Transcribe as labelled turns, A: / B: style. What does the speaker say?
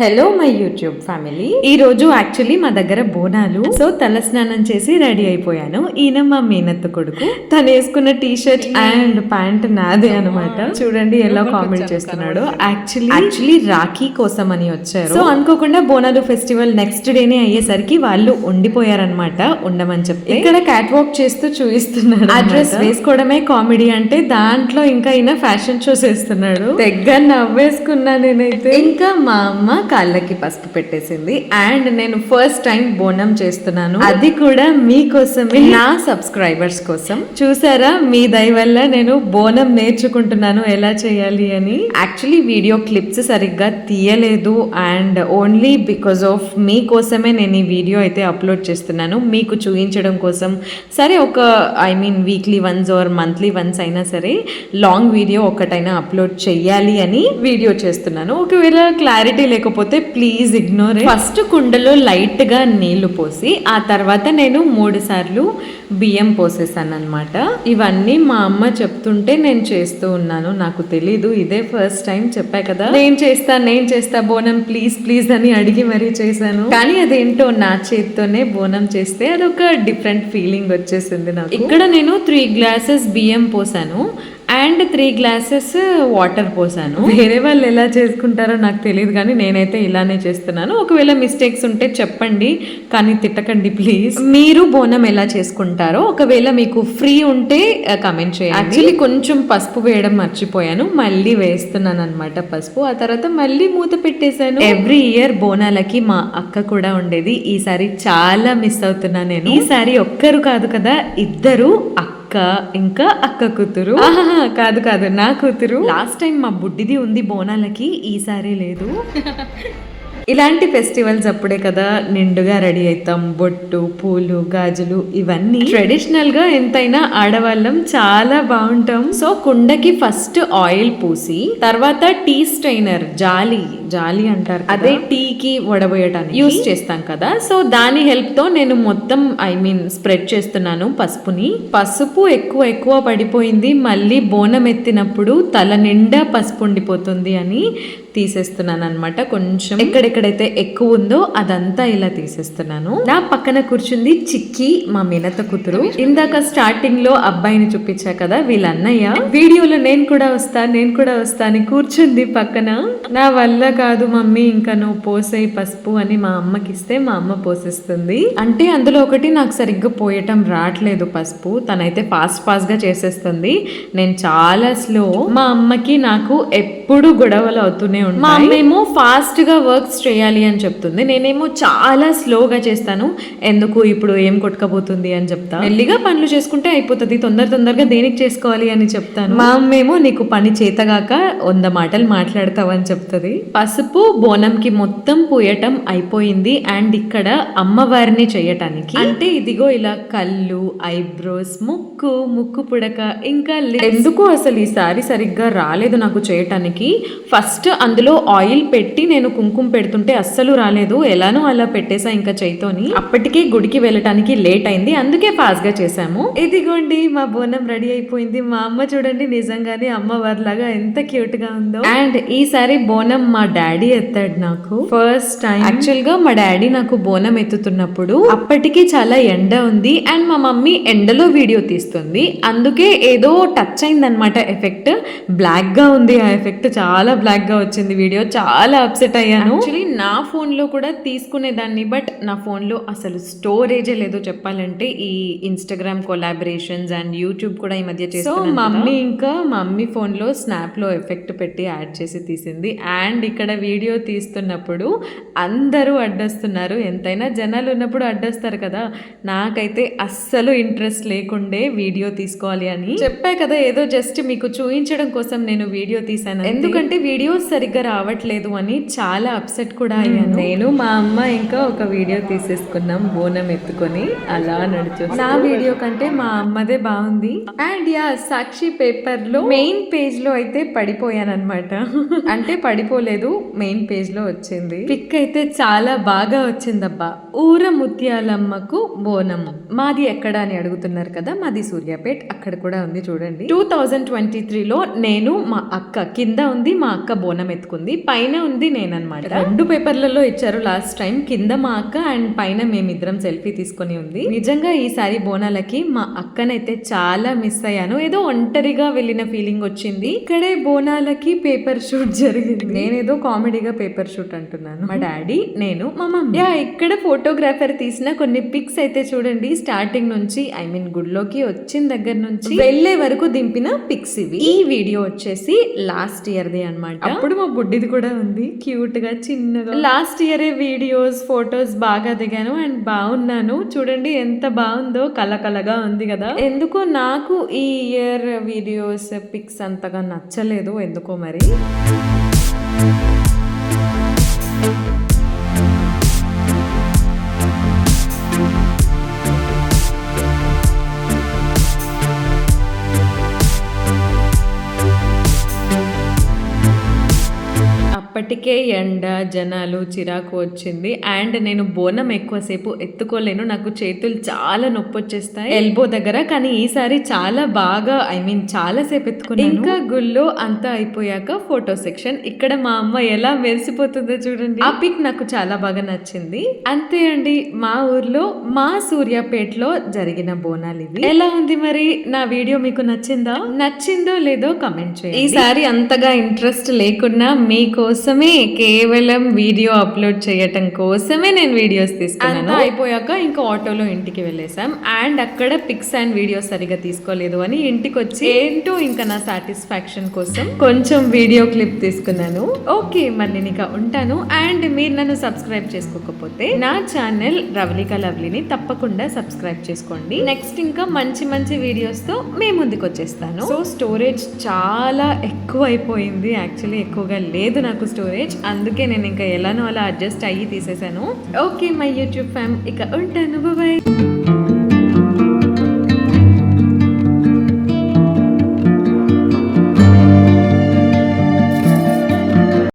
A: Hello my YouTube family ఈ రోజు actually మా దగ్గర బోనాలు. సో తల స్నానం చేసి రెడీ అయిపోయాను. ఈయన మా మేనత్త కొడుకు. తను వేసుకున్న టీ షర్ట్ అండ్ ప్యాంట్ నాదే అనమాట చూడండి ఎలా కామెంట్ చేస్తున్నాడు. యాక్చువల్లీ యాక్చువల్లీ రాఖీ కోసం అని వచ్చారు. సో అనుకోకుండా బోనాలు ఫెస్టివల్ నెక్స్ట్ డేనే అయ్యేసరికి వాళ్ళు ఉండిపోయారనమాట ఉండమని చెప్పి ఇక్కడ క్యాట్ వాక్ చేస్తూ చూపిస్తున్నాడు ఆ డ్రెస్ వేసుకోవడమే కామెడీ అంటే దాంట్లో ఇంకా ఈయన ఫ్యాషన్ షోస్ వేస్తున్నాడు. తెగ్గ నవ్వేసుకున్నా నేనైతే. ఇంకా మా అమ్మ కాళ్ళకి పసుపు పెట్టేసింది. అండ్ నేను ఫస్ట్ టైం బోనం చేస్తున్నాను. అది కూడా మీకోసమే నా సబ్స్క్రైబర్స్ కోసం. చూసారా? మీ దయ వల్ల నేను బోనం నేర్చుకుంటున్నాను. ఎలా చేయాలి అని. యాక్చువల్లీ వీడియో క్లిప్స్ సరిగ్గా తీయలేదు. అండ్ ఓన్లీ బికాస్ ఆఫ్ మీకోసమే నేను ఈ వీడియో అయితే అప్లోడ్ చేస్తున్నాను. మీకు చూపించడం కోసం. సరే ఒక I mean weekly once or monthly once అయినా సరే లాంగ్ వీడియో ఒకటైనా అప్లోడ్ చెయ్యాలి అని వీడియో చేస్తున్నాను. ఒకవేళ క్లారిటీ లేకపోతే ప్లీజ్ ఇగ్నోర్ ఫస్ట్ కుండలో లైట్గా నీళ్ళు పోసి ఆ తర్వాత నేను మూడు సార్లు బియ్యం పోసేసాను అనమాట ఇవన్నీ మా అమ్మ చెప్తుంటే నేను చేస్తూ ఉన్నాను. నాకు తెలీదు ఇదే ఫస్ట్ టైం చెప్పా కదా. నేను చేస్తా నేను చేస్తా బోనం ప్లీజ్ ప్లీజ్ అని అడిగి మరీ చేశాను. కానీ అదేంటో నా చేతితోనే బోనం చేస్తే అదొక డిఫరెంట్ ఫీలింగ్ వచ్చేసింది నాకు. ఇక్కడ నేను త్రీ గ్లాసెస్ బియ్యం పోసాను. అండ్ త్రీ గ్లాసెస్ వాటర్ పోసాను. వేరే వాళ్ళు ఎలా చేసుకుంటారో నాకు తెలియదు కానీ నేనైతే ఇలానే చేస్తున్నాను. ఒకవేళ మిస్టేక్స్ ఉంటే చెప్పండి కానీ తిట్టకండి ప్లీజ్ మీరు బోనం ఎలా చేసుకుంటారో ఒకవేళ మీకు ఫ్రీ ఉంటే కమెంట్ చేయండి. యాక్చువల్లీ కొంచెం పసుపు వేయడం మర్చిపోయాను. మళ్ళీ వేస్తున్నాను అనమాట పసుపు. ఆ తర్వాత మళ్ళీ మూత పెట్టేశాను. ఎవ్రీ ఇయర్ బోనాలకి మా అక్క కూడా ఉండేది. ఈసారి చాలా మిస్ అవుతున్నా నేను. ఈసారి ఒక్కరు కాదు కదా ఇద్దరు అక్క ఇంకా అక్క కూతురు? కాదు కాదు నా కూతురు. లాస్ట్ టైం మా బుడ్డిది ఉంది బోనాలకి ఈసారి లేదు. ఇలాంటి ఫెస్టివల్స్ అప్పుడే కదా నిండుగా రెడీ అవుతాం. బొట్టు పూలు గాజులు ఇవన్నీ. ట్రెడిషనల్గా ఎంతైనా ఆడవాళ్ళం చాలా బాగుంటాం. సో కుండకి ఫస్ట్ ఆయిల్ పూసి తర్వాత టీ స్ట్రైనర్ జాలి జాలి అంటారు అదే టీకి వడబోయడానికి యూస్ చేస్తాం కదా. సో దాని హెల్ప్తో నేను మొత్తం ఐ మీన్ స్ప్రెడ్ చేస్తున్నాను పసుపుని. పసుపు ఎక్కువ ఎక్కువ పడిపోయింది. మళ్ళీ బోనం ఎత్తినప్పుడు తల నిండా పసుపు ఉండిపోతుంది అని తీసేస్తున్నాను అనమాట కొంచెం ఎక్కడెక్కడైతే ఎక్కువ ఉందో అదంతా ఇలా తీసేస్తున్నాను. నా పక్కన కూర్చుంది చిక్కి మా మినత కూతురు. ఇందాక స్టార్టింగ్లో అబ్బాయిని చూపించా కదా వీళ్ళ అన్నయ్య వీడియోలో నేను కూడా వస్తా నేను కూడా వస్తా అని కూర్చుంది పక్కన. నా వల్ల కాదు మమ్మీ ఇంకా నువ్వు పోసేయి పసుపు అని మా అమ్మకి ఇస్తే మా అమ్మ పోసేస్తుంది. అంటే అందులో ఒకటి నాకు సరిగ్గా పోయటం రావట్లేదు పసుపు. తనైతే ఫాస్ట్ ఫాస్ట్గా చేసేస్తుంది. నేను చాలా స్లో. మా అమ్మకి నాకు ఎప్పుడు గొడవలు అవుతూనే ఉంటాయి. మా అమ్మేమో ఫాస్ట్గా వర్క్స్ చేయాలి అని చెప్తుంది. నేనేమో చాలా స్లోగా చేస్తాను. ఎందుకు ఇప్పుడు ఏం కొట్టుకపోతుంది అని చెప్తా. మెల్లిగా పనులు చేసుకుంటే అయిపోతుంది. తొందర తొందరగా దేనికి చేసుకోవాలి అని చెప్తాను. మా అమ్మేమో నీకు పని చేతగాక వంద మాటలు మాట్లాడతావని చెప్తుంది. పసుపు బోనంకి మొత్తం పూయటం అయిపోయింది అండ్ ఇక్కడ అమ్మవారిని చేయటానికి. అంటే ఇదిగో ఇలా కళ్ళు ఐబ్రోస్ ముక్కు ముక్కు పుడక ఇంకా ఎందుకు అసలు ఈసారి సరిగ్గా రాలేదు నాకు చేయటానికి? ఫస్ట్ అందులో ఆయిల్ పెట్టి నేను కుంకుమ పెడుతుంటే అస్సలు రాలేదు. ఎలానో అలా పెట్టేసా ఇంకా చేయితోని. అప్పటికే గుడికి వెళ్ళటానికి లేట్ అయింది. అందుకే ఫాస్ట్గా చేసాము ఇదిగోండి మా బోనం రెడీ అయిపోయింది. మా అమ్మ చూడండి నిజంగానే అమ్మవారిలాగా ఎంత క్యూట్గా ఉందో. అండ్ ఈసారి బోనం మా డాడీ ఎత్తాడు నాకు. ఫస్ట్ టైం యాక్చువల్గా మా డాడీ నాకు బోనం ఎత్తుతున్నప్పుడు అప్పటికి చాలా ఎండ ఉంది అండ్ మా మమ్మీ ఎండలో వీడియో తీస్తుంది. అందుకే ఏదో టచ్ అయిందనమాట ఎఫెక్ట్ బ్లాక్గా ఉంది ఆ ఎఫెక్ట్ చాలా బ్లాక్గా వచ్చింది వీడియో. చాలా అప్సెట్ అయ్యాను. యాక్చువల్లీ నా ఫోన్లో కూడా తీసుకునేదాన్ని బట్ నా ఫోన్లో అసలు స్టోరేజే లేదు చెప్పాలంటే ఈ ఇన్స్టాగ్రామ్ కొలాబరేషన్స్ అండ్ యూట్యూబ్ కూడా ఈ మధ్య చేసి మమ్మీ ఇంకా మమ్మీ ఫోన్లో స్నాప్లో ఎఫెక్ట్ పెట్టి యాడ్ చేసి తీసింది. అండ్ ఇక్కడ వీడియో తీస్తున్నప్పుడు అందరూ అడ్డొస్తున్నారు. ఎంతైనా జనాలు ఉన్నప్పుడు అడ్డొస్తారు కదా. నాకైతే అస్సలు ఇంట్రెస్ట్ లేకుండే వీడియో తీసుకోవాలి అని. చెప్పా కదా ఏదో జస్ట్ మీకు చూపించడం కోసం నేను వీడియో తీసాను ఎందుకంటే వీడియోస్ సరిగ్గా రావట్లేదు అని చాలా అప్సెట్ కూడా అయ్యాను. నేను మా అమ్మ ఇంకా ఒక వీడియో తీసేసుకున్నాం బోనం ఎత్తుకొని అలా నడుచు నా వీడియో కంటే మా అమ్మదే బాగుంది. అండ్ యా సాక్షి పేపర్లో మెయిన్ పేజ్లో అయితే పడిపోయాను అనమాట అంటే పడిపోలేదు మెయిన్ పేజ్లో వచ్చింది. పిక్ అయితే చాలా బాగా వచ్చిందబ్బా. ఊర ముత్యాలమ్మకు బోనం. మాది ఎక్కడ అని అడుగుతున్నారు కదా మాది సూర్యాపేట్. అక్కడ కూడా ఉంది చూడండి. టూ థౌజండ్ ట్వంటీ త్రీలో నేను మా అక్క కింద ఉంది మా అక్క బోనం ఎత్తుకుంది. పైన ఉంది నేనన్నమాట. రెండు పేపర్లలో ఇచ్చారు లాస్ట్ టైం కింద మా అక్క అండ్ పైన మేమిద్దరం సెల్ఫీ తీసుకొని ఉంది. నిజంగా ఈసారి బోనాలకి మా అక్కనైతే చాలా మిస్ అయ్యాను. ఏదో ఒంటరిగా వెళ్ళిన ఫీలింగ్ వచ్చింది. ఇక్కడే బోనాలకి పేపర్ షూట్ జరిగింది. నేనేదో కామెడీగా పేపర్ షూట్ అంటున్నాను. మా డాడీ నేను మా మమ్మీ. యా ఇక్కడ ఫోటోగ్రాఫర్ తీసిన కొన్ని పిక్స్ అయితే చూడండి. స్టార్టింగ్ నుంచి ఐ మీన్ గుడిలోకి వచ్చిన దగ్గర నుంచి వెళ్ళే వరకు దింపిన పిక్స్ ఇవి. ఈ వీడియో వచ్చేసి లాస్ట్ ఇయర్ ది అనమాట అప్పుడు మా బుడ్డిది కూడా ఉంది. క్యూట్గా చిన్నగా. లాస్ట్ ఇయర్ వీడియోస్ ఫొటోస్ బాగా దిగాను అండ్ బాగున్నాను. చూడండి ఎంత బాగుందో కలకలగా ఉంది కదా. ఎందుకో నాకు ఈ ఇయర్ వీడియోస్ పిక్స్ అంతగా నచ్చలేదు. ఎందుకో మరి? అప్పటికే ఎండ జనాలు చిరాకు వచ్చింది. అండ్ నేను బోనం ఎక్కువసేపు ఎత్తుకోలేను. నాకు చేతులు చాలా నొప్పి వచ్చేస్తాయి ఎల్బో దగ్గర కానీ ఈసారి చాలా బాగా ఐ మీన్ చాలా సేపు ఎత్తుకున్నాను. ఇంకా గుళ్ళో అంతా అయిపోయాక ఫోటో సెక్షన్. ఇక్కడ మా అమ్మ ఎలా మెరిసిపోతుందో చూడండి. ఆ పిక్ నాకు చాలా బాగా నచ్చింది. అంతే అండి మా ఊర్లో మా సూర్యాపేటలో జరిగిన బోనాలు ఇవి. ఎలా ఉంది మరి? నా వీడియో మీకు నచ్చిందా? నచ్చిందో లేదో కమెంట్ చేయండి. ఈసారి అంతగా ఇంట్రెస్ట్ లేకున్నా మీకోసమే కేవలం వీడియో అప్లోడ్ చేయటం కోసమే నేను వీడియోస్ తీసుకున్నాను. అయిపోయాక ఇంకా ఆటోలో ఇంటికి వెళ్ళేసాం అండ్ అక్కడ పిక్స్ అండ్ వీడియోస్ సరిగా తీసుకోలేదు అని ఇంటికి వచ్చి ఏంటో ఇంకా నా సాటిస్ఫాక్షన్ కోసం కొంచెం వీడియో క్లిప్ తీసుకున్నాను. ఓకే మరి నేను ఇక ఉంటాను. అండ్ మీరు నన్ను సబ్స్క్రైబ్ చేసుకోకపోతే నా ఛానల్ రవళిక లవ్లీని తప్పకుండా సబ్స్క్రైబ్ చేసుకోండి. నెక్స్ట్ ఇంకా మంచి మంచి వీడియోస్తో మేము ముందుకు వచ్చేస్తాను సో స్టోరేజ్ చాలా ఎక్కువ అయిపోయింది యాక్చువల్లీ ఎక్కువగా లేదు నాకు స్టోరేజ్ అందుకే నేను ఇంకా ఎలానో అలా అడ్జస్ట్ అయ్యి తీసేసాను. ఓకే మై యూట్యూబ్ ఫ్యామ్ ఇక ఉంటాను. బాయ్